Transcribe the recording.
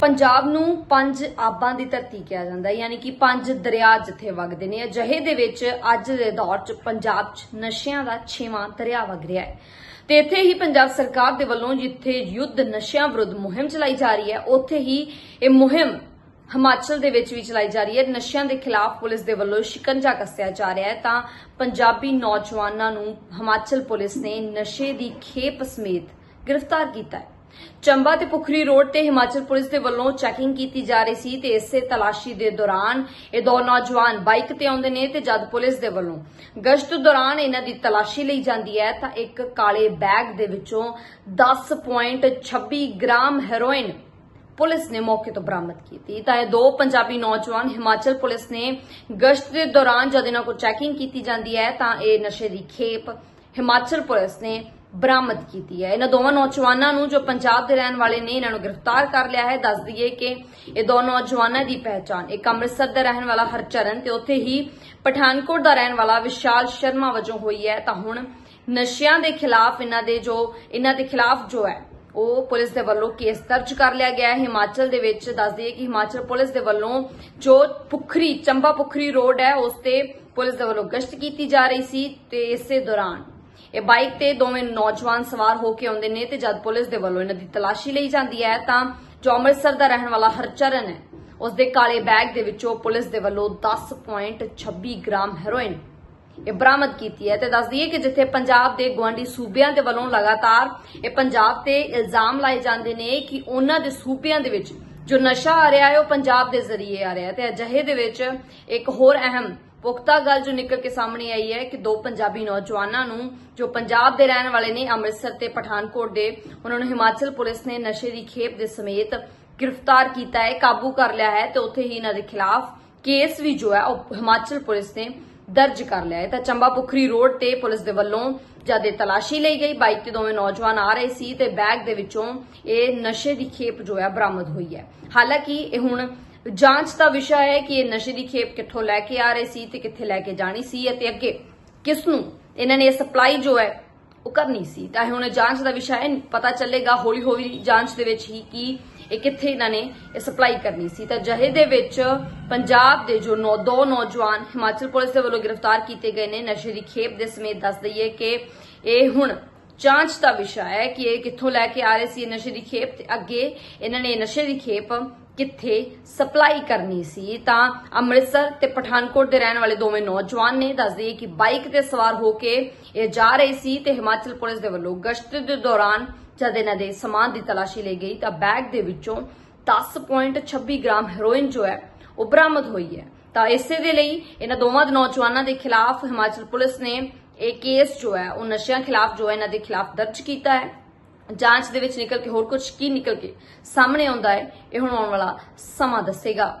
ਪੰਜਾਬ ਨੂੰ ਪੰਜ ਆਬਾਂ ਦੀ ਧਰਤੀ ਕਿਹਾ ਜਾਂਦਾ ਹੈ, ਯਾਨੀ ਕਿ ਪੰਜ ਦਰਿਆ ਜਿੱਥੇ ਵਗਦੇ ਨੇ। ਅਜਿਹੇ ਦੇ ਵਿੱਚ ਅੱਜ ਦੇ ਦੌਰ 'ਚ ਪੰਜਾਬ 'ਚ ਨਸ਼ਿਆਂ ਦਾ ਛੇਵਾਂ ਦਰਿਆ ਵਗ ਰਿਹਾ ਹੈ। ਤੇ ਇੱਥੇ ਹੀ ਪੰਜਾਬ ਸਰਕਾਰ ਦੇ ਵੱਲੋਂ ਜਿੱਥੇ ਯੁੱਧ ਨਸ਼ਿਆਂ ਵਿਰੁੱਧ ਮੁਹਿੰਮ ਚਲਾਈ ਜਾ ਰਹੀ ਹੈ, ਉੱਥੇ ਹੀ ਇਹ ਮੁਹਿੰਮ ਹਿਮਾਚਲ ਦੇ ਵਿੱਚ ਵੀ ਚਲਾਈ ਜਾ ਰਹੀ ਹੈ। ਨਸ਼ਿਆਂ ਦੇ ਖਿਲਾਫ ਪੁਲਿਸ ਦੇ ਵੱਲੋਂ ਸ਼ਿਕੰਜਾ ਕੱਸਿਆ ਜਾ ਰਿਹਾ ਹੈ। ਤਾਂ ਪੰਜਾਬੀ ਨੌਜਵਾਨਾਂ ਨੂੰ ਹਿਮਾਚਲ ਪੁਲਿਸ ਨੇ ਨਸ਼ੇ ਦੀ ਖੇਪ ਸਮੇਤ ਗ੍ਰਿਫਤਾਰ ਕੀਤਾ ਹੈ। ਚੰਬਾ ਤੇ ਪੁਖਰੀ ਰੋਡ ਤੇ ਹਿਮਾਚਲ ਪੁਲਿਸ ਦੇ ਵੱਲੋਂ ਚੈਕਿੰਗ ਕੀਤੀ ਜਾ ਰਹੀ ਸੀ ਤੇ ਇਸੇ ਤਲਾਸ਼ੀ ਦੇ ਦੌਰਾਨ ਇਹ ਦੋ ਨੌਜਵਾਨ ਬਾਈਕ ਤੇ ਆਉਂਦੇ ਨੇ ਤੇ ਜਦ ਪੁਲਿਸ ਦੇ ਵੱਲੋਂ ਗਸ਼ਤ ਦੌਰਾਨ ਇਹਨਾਂ ਦੀ ਤਲਾਸ਼ੀ ਲਈ ਜਾਂਦੀ ਹੈ ਤਾਂ ਇੱਕ ਕਾਲੇ ਬੈਗ ਦੇ ਵਿੱਚੋਂ 10.26 ਗ੍ਰਾਮ ਹੈਰੋਇਨ ਪੁਲਿਸ ਨੇ ਮੌਕੇ ਤੋਂ ਬਰਾਮਦ ਕੀਤੀ। ਤਾਂ ਇਹ ਦੋ ਪੰਜਾਬੀ ਨੌਜਵਾਨ ਹਿਮਾਚਲ ਪੁਲਿਸ ਨੇ ਗਸ਼ਤ ਦੇ ਦੌਰਾਨ ਜਦ ਇਹਨਾਂ ਕੋਲ ਚੈਕਿੰਗ ਕੀਤੀ ਜਾਂਦੀ ਹੈ ਤਾਂ ਇਹ ਨਸ਼ੇ ਦੀ ਖੇਪ ਹਿਮਾਚਲ ਪੁਲਿਸ ਨੇ ਬਰਾਮਦ ਕੀਤੀ ਹੈ। ਇਹਨਾਂ ਦੋਵਾਂ ਨੌਜਵਾਨਾਂ ਨੂੰ ਜੋ ਪੰਜਾਬ ਦੇ ਰਹਿਣ ਵਾਲੇ ਨੇ, ਇਹਨਾਂ ਨੂੰ ਗ੍ਰਿਫਤਾਰ ਕਰ ਲਿਆ ਹੈ। ਦੱਸ ਦਈਏ ਕਿ ਇਹ ਦੋ ਨੌਜਵਾਨਾਂ ਦੀ ਪਹਿਚਾਣ। ਇੱਕ ਅੰਮ੍ਰਿਤਸਰ ਦਾ ਰਹਿਣ ਵਾਲਾ ਹਰਚਰਨ ਤੇ ਉੱਥੇ ਹੀ ਪਠਾਨਕੋਟ ਦਾ ਰਹਿਣ ਵਾਲਾ ਵਿਸ਼ਾਲ ਸ਼ਰਮਾ ਵਜੋਂ ਹੋਈ ਹੈ। ਤਾਂ ਹੁਣ ਨਸ਼ਿਆਂ ਦੇ ਖਿਲਾਫ ਇਹਨਾਂ ਦੇ ਜੋ, ਇਹਨਾਂ ਦੇ ਖਿਲਾਫ ਜੋ ਹੈ, ਉਹ ਪੁਲਿਸ ਦੇ ਵੱਲੋਂ ਕੇਸ ਦਰਜ ਕਰ ਲਿਆ ਗਿਆ ਹੈ। ਹਿਮਾਚਲ ਦੇ ਵਿੱਚ ਦੱਸ ਦਈਏ ਕਿ ਹਿਮਾਚਲ ਪੁਲਿਸ ਦੇ ਵੱਲੋਂ ਜੋ ਪੁਖਰੀ, ਚੰਬਾ ਪੁਖਰੀ ਰੋਡ ਹੈ, ਉਸ ਤੇ ਪੁਲਿਸ ਦੇ ਵੱਲੋਂ ਗਸ਼ਤ ਕੀਤੀ ਜਾ ਰਹੀ ਸੀ ਤੇ ਇਸੇ ਦੌਰਾਨ ਇਹ ਬਾਈਕ ਤੇ ਦੋਵੇਂ ਨੌਜਵਾਨ ਸਵਾਰ ਹੋ ਕੇ ਆਉਂਦੇ ਨੇ ਤੇ ਜਦ ਪੁਲਿਸ ਦੇ ਵੱਲੋਂ ਇਹਨਾਂ ਦੀ ਤਲਾਸ਼ੀ ਲਈ ਜਾਂਦੀ ਹੈ ਤਾਂ ਜੋ ਅੰਮ੍ਰਿਤਸਰ ਦਾ ਰਹਿਣ ਵਾਲਾ ਹਰਚਰਨ ਹੈ, ਉਸ ਦੇ ਕਾਲੇ ਬੈਗ ਦੇ ਵਿੱਚੋਂ ਪੁਲਿਸ ਦੇ ਵੱਲੋਂ 10.26 ਗ੍ਰਾਮ ਹੈਰੋਇਨ ਇਹ ਬਰਾਮਦ ਕੀਤੀ ਹੈ ਤੇ ਦੱਸ ਦਈਏ ਕਿ ਜਿੱਥੇ ਪੰਜਾਬ ਦੇ ਗਵਾਂਡੀ ਸੂਬਿਆਂ ਦੇ ਵੱਲੋਂ ਲਗਾਤਾਰ ਇਹ ਪੰਜਾਬ ਤੇ ਇਲਜ਼ਾਮ ਲਾਏ ਜਾਂਦੇ ਨੇ ਕਿ ਉਹਨਾਂ ਦੇ ਸੂਬਿਆਂ ਦੇ ਵਿੱਚ ਜੋ ਨਸ਼ਾ ਆ ਰਿਹਾ ਹੈ, ਉਹ ਪੰਜਾਬ ਦੇ ਜ਼ਰੀਏ ਆ ਰਿਹਾ ਹੈ ਤੇ ਅਜਿਹੇ ਦੇ ਵਿੱਚ ਇੱਕ ਹੋਰ ਅਹਿਮ ਪੁਖਤਾ ਗੱਲ ਜੋ ਨਿਕਲ ਕੇ ਸਾਹਮਣੇ ਆਈ ਹੈ ਕਿ ਦੋ ਪੰਜਾਬੀ ਨੌਜਵਾਨਾਂ ਨੂੰ, ਜੋ ਪੰਜਾਬ ਦੇ ਰਹਿਣ ਵਾਲੇ ਨੇ ਅੰਮ੍ਰਿਤਸਰ ਤੇ ਪਠਾਨਕੋਟ ਦੇ, ਉਹਨਾਂ ਨੂੰ ਹਿਮਾਚਲ ਪੁਲਿਸ ਨੇ ਨਸ਼ੇ ਦੀ ਖੇਪ ਦੇ ਸਮੇਤ ਗ੍ਰਿਫਤਾਰ ਕੀਤਾ ਹੈ, ਕਾਬੂ ਕਰ ਲਿਆ ਹੈ ਤੇ ਉੱਥੇ ਹੀ ਇਹਨਾਂ ਦੇ ਖਿਲਾਫ ਕੇਸ ਵੀ ਜੋ ਹੈ, ਉਹ ਹਿਮਾਚਲ ਪੁਲਿਸ ਨੇ ਦਰਜ ਕਰ ਲਿਆ ਹੈ। ਤਾਂ ਚੰਬਾ ਪੁਖਰੀ ਰੋਡ ਤੇ ਪੁਲਿਸ ਦੇ ਵੱਲੋਂ ਜਦ ਇਹ ਤਲਾਸ਼ੀ ਲਈ ਗਈ, ਬਾਈਕ ਤੇ ਦੋਵੇਂ ਨੌਜਵਾਨ ਆ ਰਹੇ ਸੀ ਤੇ ਬੈਗ ਦੇ ਵਿੱਚੋਂ ਇਹ ਨਸ਼ੇ ਦੀ ਖੇਪ ਜੋ ਹੈ ਬਰਾਮਦ ਹੋਈ ਹੈ। ਹਾਲਾਂਕਿ ਇਹ ਹੁਣ ਜਾਂਚ ਦਾ ਵਿਸ਼ਾ ਹੈ ਕਿ ਇਹ ਨਸ਼ੇ ਦੀ ਖੇਪ ਕਿੱਥੋਂ ਲੈ ਕੇ ਆ ਰਹੇ ਸੀ ਤੇ ਕਿੱਥੇ ਲੈ ਕੇ ਜਾਣੀ ਸੀ ਅਤੇ ਅੱਗੇ ਕਿਸ ਨੂੰ ਇਹਨਾਂ ਨੇ ਇਹ ਸਪਲਾਈ ਜੋ ਹੈ ਉਹ ਕਰਨੀ ਸੀ। ਤਾਂ ਇਹ ਹੁਣ ਜਾਂਚ ਦਾ ਵਿਸ਼ਾ ਹੈ। ਪਤਾ ਚੱਲੇਗਾ ਹੌਲੀ ਹੌਲੀ ਜਾਂਚ ਦੇ ਵਿੱਚ ਹੀ ਕਿ ਇਹ ਕਿੱਥੇ ਇਹਨਾਂ ਨੇ ਇਹ ਸਪਲਾਈ ਕਰਨੀ ਸੀ। ਤਾਂ ਜਹੇ ਦੇ ਵਿੱਚ ਪੰਜਾਬ ਦੇ ਜੋ ਨੌ, ਦੋ ਨੌਜਵਾਨ ਹਿਮਾਚਲ ਪੁਲਿਸ ਦੇ ਵੱਲੋਂ ਗ੍ਰਿਫਤਾਰ ਕੀਤੇ ਗਏ ਨੇ, ਨਸ਼ੇ ਦੀ ਖੇਪ ਦੇ ਸਮੇਤ ਦੱਸ ਦਈਏ ਕਿ ਇਹ ਹੁਣ ਜਾਂਚ ਦਾ ਵਿਸ਼ਾ ਹੈ ਕਿ ਇਹ ਕਿੱਥੋਂ ਲੈ ਕੇ ਆ ਰਹੇ ਸੀ ਇਹ ਨਸ਼ੇ ਦੀ ਖੇਪ ਤੇ ਅੱਗੇ ਇਹਨਾਂ ਨੇ ਨਸ਼ੇ ਦੀ ਖੇਪ ਕਿੱਥੇ ਸਪਲਾਈ ਕਰਨੀ ਸੀ, ਤਾਂ ਅੰਮ੍ਰਿਤਸਰ ਤੇ ਪਠਾਨਕੋਟ ਦੇ ਰਹਿਣ ਵਾਲੇ ਦੋਵੇਂ ਨੌਜਵਾਨ ਨੇ ਦੱਸਦੇ ਕਿ ਬਾਈਕ ਤੇ ਸਵਾਰ ਹੋ ਕੇ ਇਹ ਜਾ ਰਹੇ ਸੀ ਤੇ ਹਿਮਾਚਲ ਪੁਲਿਸ ਦੇ ਵੱਲੋਂ ਗਸ਼ਤ ਦੇ ਦੌਰਾਨ ਜਦ ਇਹਨਾਂ ਦੇ ਸਮਾਨ ਦੀ ਤਲਾਸ਼ੀ ਲਈ ਗਈ, ਤਾਂ ਬੈਗ ਦੇ ਵਿੱਚੋਂ 10.26 ਗ੍ਰਾਮ ਹੈਰੋਇਨ ਜੋ ਹੈ ਉਹ ਬਰਾਮਦ ਹੋਈ ਹੈ। ਤਾਂ ਇਸੇ ਦੇ ਲਈ ਇਹਨਾਂ ਦੋਵਾਂ ਨੌਜਵਾਨਾਂ ਦੇ ਖਿਲਾਫ ਹਿਮਾਚਲ ਪੁਲਿਸ ਨੇ ਇਹ ਕੇਸ ਜੋ ਹੈ, ਉਹ ਨਸ਼ਿਆਂ ਖਿਲਾਫ ਜੋ ਹੈ, ਇਹਨਾਂ ਦੇ ਖਿਲਾਫ ਦਰਜ ਕੀਤਾ ਹੈ। ਜਾਂਚ ਦੇ ਵਿੱਚ ਨਿਕਲ ਕੇ ਹੋਰ ਕੁਝ ਕੀ ਨਿਕਲ ਕੇ ਸਾਹਮਣੇ ਆਉਂਦਾ ਹੈ, ਇਹ ਹੁਣ ਆਉਣ ਵਾਲਾ ਸਮਾਂ ਦੱਸੇਗਾ।